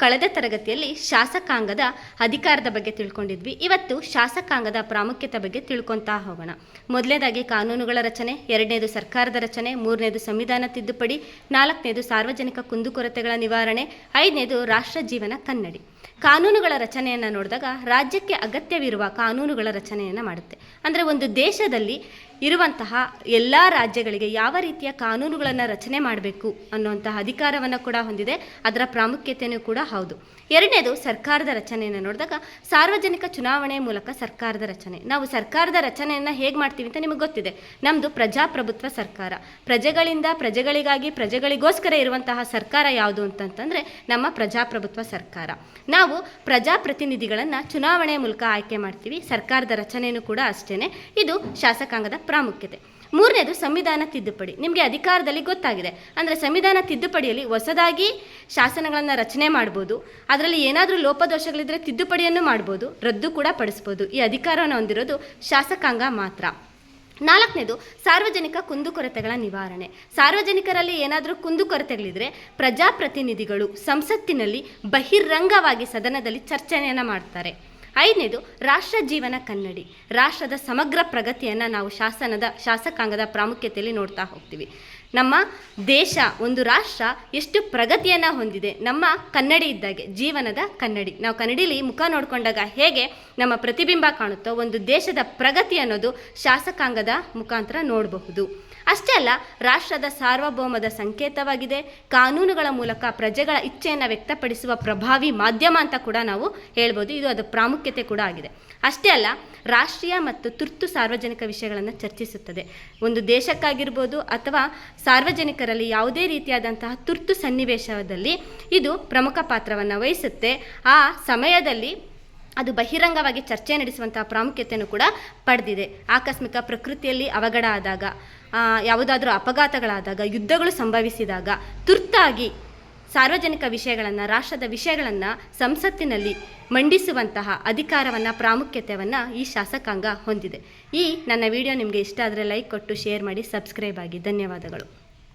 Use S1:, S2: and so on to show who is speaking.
S1: ಕಳೆದ ತರಗತಿಯಲ್ಲಿ ಶಾಸಕಾಂಗದ ಅಧಿಕಾರದ ಬಗ್ಗೆ ತಿಳ್ಕೊಂಡಿದ್ವಿ. ಇವತ್ತು ಶಾಸಕಾಂಗದ ಪ್ರಾಮುಖ್ಯತೆ ಬಗ್ಗೆ ತಿಳ್ಕೊತಾ ಹೋಗೋಣ. ಮೊದಲನೇದಾಗಿ ಕಾನೂನುಗಳ ರಚನೆ, ಎರಡನೇದು ಸರ್ಕಾರದ ರಚನೆ, ಮೂರನೇದು ಸಂವಿಧಾನ ತಿದ್ದುಪಡಿ, ನಾಲ್ಕನೇದು ಸಾರ್ವಜನಿಕ ಕುಂದುಕೊರತೆಗಳ ನಿವಾರಣೆ, ಐದನೇದು ರಾಷ್ಟ್ರ ಜೀವನ ಕನ್ನಡಿ. ಕಾನೂನುಗಳ ರಚನೆಯನ್ನು ನೋಡಿದಾಗ ರಾಜ್ಯಕ್ಕೆ ಅಗತ್ಯವಿರುವ ಕಾನೂನುಗಳ ರಚನೆಯನ್ನು ಮಾಡುತ್ತೆ. ಅಂದರೆ ಒಂದು ದೇಶದಲ್ಲಿ ಇರುವಂತಹ ಎಲ್ಲ ರಾಜ್ಯಗಳಿಗೆ ಯಾವ ರೀತಿಯ ಕಾನೂನುಗಳನ್ನು ರಚನೆ ಮಾಡಬೇಕು ಅನ್ನುವಂತಹ ಅಧಿಕಾರವನ್ನು ಕೂಡ ಹೊಂದಿದೆ. ಅದರ ಪ್ರಾಮುಖ್ಯತೆಯೂ ಕೂಡ ಹೌದು. ಎರಡನೇದು ಸರ್ಕಾರದ ರಚನೆಯನ್ನು ನೋಡಿದಾಗ ಸಾರ್ವಜನಿಕ ಚುನಾವಣೆ ಮೂಲಕ ಸರ್ಕಾರದ ರಚನೆ. ನಾವು ಸರ್ಕಾರದ ರಚನೆಯನ್ನು ಹೇಗೆ ಮಾಡ್ತೀವಿ ಅಂತ ನಿಮಗೆ ಗೊತ್ತಿದೆ. ನಮ್ಮದು ಪ್ರಜಾಪ್ರಭುತ್ವ ಸರ್ಕಾರ. ಪ್ರಜೆಗಳಿಂದ ಪ್ರಜೆಗಳಿಗಾಗಿ ಪ್ರಜೆಗಳಿಗೋಸ್ಕರ ಇರುವಂತಹ ಸರ್ಕಾರ ಯಾವುದು ಅಂತಂತಂದರೆ ನಮ್ಮ ಪ್ರಜಾಪ್ರಭುತ್ವ ಸರ್ಕಾರ. ನಾವು ಪ್ರಜಾಪ್ರತಿನಿಧಿಗಳನ್ನು ಚುನಾವಣೆ ಮೂಲಕ ಆಯ್ಕೆ ಮಾಡ್ತೀವಿ. ಸರ್ಕಾರದ ರಚನೆಯೂ ಕೂಡ ಅಷ್ಟೇ ಇದು ಶಾಸಕಾಂಗದ ಪ್ರಾಮುಖ್ಯತೆ. ಮೂರನೇದು ಸಂವಿಧಾನ ತಿದ್ದುಪಡಿ. ನಿಮಗೆ ಅಧಿಕಾರದಲ್ಲಿ ಗೊತ್ತಾಗಿದೆ. ಅಂದರೆ ಸಂವಿಧಾನ ತಿದ್ದುಪಡಿಯಲ್ಲಿ ಹೊಸದಾಗಿ ಶಾಸನಗಳನ್ನು ರಚನೆ ಮಾಡ್ಬೋದು. ಅದರಲ್ಲಿ ಏನಾದರೂ ಲೋಪದೋಷಗಳಿದ್ದರೆ ತಿದ್ದುಪಡಿಯನ್ನು ಮಾಡ್ಬೋದು. ರದ್ದು ಕೂಡ ಪಡಿಸ್ಬೋದು. ಈ ಅಧಿಕಾರವನ್ನು ಹೊಂದಿರೋದು ಶಾಸಕಾಂಗ ಮಾತ್ರ. ನಾಲ್ಕನೇದು ಸಾರ್ವಜನಿಕ ಕುಂದುಕೊರತೆಗಳ ನಿವಾರಣೆ. ಸಾರ್ವಜನಿಕರಲ್ಲಿ ಏನಾದರೂ ಕುಂದುಕೊರತೆಗಳಿದ್ರೆ ಪ್ರಜಾಪ್ರತಿನಿಧಿಗಳು ಸಂಸತ್ತಿನಲ್ಲಿ ಬಹಿರಂಗವಾಗಿ ಸದನದಲ್ಲಿ ಚರ್ಚೆಯನ್ನು ಮಾಡ್ತಾರೆ. ಐದನೇದು, ರಾಷ್ಟ್ರ ಜೀವನ ಕನ್ನಡಿ. ರಾಷ್ಟ್ರದ ಸಮಗ್ರ ಪ್ರಗತಿಯನ್ನು ನಾವು ಶಾಸನದ, ಶಾಸಕಾಂಗದ ಪ್ರಾಮುಖ್ಯತೆಯಲ್ಲಿ ನೋಡ್ತಾ ಹೋಗ್ತೀವಿ. ನಮ್ಮ ದೇಶ, ಒಂದು ರಾಷ್ಟ್ರ ಎಷ್ಟು ಪ್ರಗತಿಯನ್ನು ಹೊಂದಿದೆ. ನಮ್ಮ ಕನ್ನಡಿ ಇದ್ದಾಗೆ, ಜೀವನದ ಕನ್ನಡಿ. ನಾವು ಕನ್ನಡಿಲಿ ಮುಖ ನೋಡಿಕೊಂಡಾಗ ಹೇಗೆ ನಮ್ಮ ಪ್ರತಿಬಿಂಬ ಕಾಣುತ್ತೋ, ಒಂದು ದೇಶದ ಪ್ರಗತಿ ಅನ್ನೋದು ಶಾಸಕಾಂಗದ ಮುಖಾಂತರ ನೋಡಬಹುದು. ಅಷ್ಟೇ ಅಲ್ಲ, ರಾಷ್ಟ್ರದ ಸಾರ್ವಭೌಮದ ಸಂಕೇತವಾಗಿದೆ. ಕಾನೂನುಗಳ ಮೂಲಕ ಪ್ರಜೆಗಳ ಇಚ್ಛೆಯನ್ನು ವ್ಯಕ್ತಪಡಿಸುವ ಪ್ರಭಾವಿ ಮಾಧ್ಯಮ ಅಂತ ಕೂಡ ನಾವು ಹೇಳ್ಬೋದು. ಇದು ಅದು ಪ್ರಾಮುಖ್ಯತೆ ಕೂಡ ಆಗಿದೆ. ಅಷ್ಟೇ ಅಲ್ಲ, ರಾಷ್ಟ್ರೀಯ ಮತ್ತು ತುರ್ತು ಸಾರ್ವಜನಿಕ ವಿಷಯಗಳನ್ನು ಚರ್ಚಿಸುತ್ತದೆ. ಒಂದು ದೇಶಕ್ಕಾಗಿರ್ಬೋದು ಅಥವಾ ಸಾರ್ವಜನಿಕರಲ್ಲಿ ಯಾವುದೇ ರೀತಿಯಾದಂತಹ ತುರ್ತು ಸನ್ನಿವೇಶದಲ್ಲಿ ಇದು ಪ್ರಮುಖ ಪಾತ್ರವನ್ನು ವಹಿಸುತ್ತೆ. ಆ ಸಮಯದಲ್ಲಿ ಅದು ಬಹಿರಂಗವಾಗಿ ಚರ್ಚೆ ನಡೆಸುವಂತಹ ಪ್ರಾಮುಖ್ಯತೆಯನ್ನು ಕೂಡ ಪಡೆದಿದೆ. ಆಕಸ್ಮಿಕ ಪ್ರಕೃತಿಯಲ್ಲಿ ಅವಘಡ ಆದಾಗ ಯಾವುದಾದರೂ ಅಪಘಾತಗಳಾದಾಗ, ಯುದ್ಧಗಳು ಸಂಭವಿಸಿದಾಗ ತುರ್ತಾಗಿ ಸಾರ್ವಜನಿಕ ವಿಷಯಗಳನ್ನು, ರಾಷ್ಟ್ರದ ವಿಷಯಗಳನ್ನು ಸಂಸತ್ತಿನಲ್ಲಿ ಮಂಡಿಸುವಂತಹ ಅಧಿಕಾರವನ್ನು, ಪ್ರಾಮುಖ್ಯತೆಯನ್ನು ಈ ಶಾಸಕಾಂಗ ಹೊಂದಿದೆ. ಈ ನನ್ನ ವಿಡಿಯೋ ನಿಮಗೆ ಇಷ್ಟ ಆದರೆ ಲೈಕ್ ಕೊಟ್ಟು, ಶೇರ್ ಮಾಡಿ, ಸಬ್ಸ್ಕ್ರೈಬ್ ಆಗಿ. ಧನ್ಯವಾದಗಳು.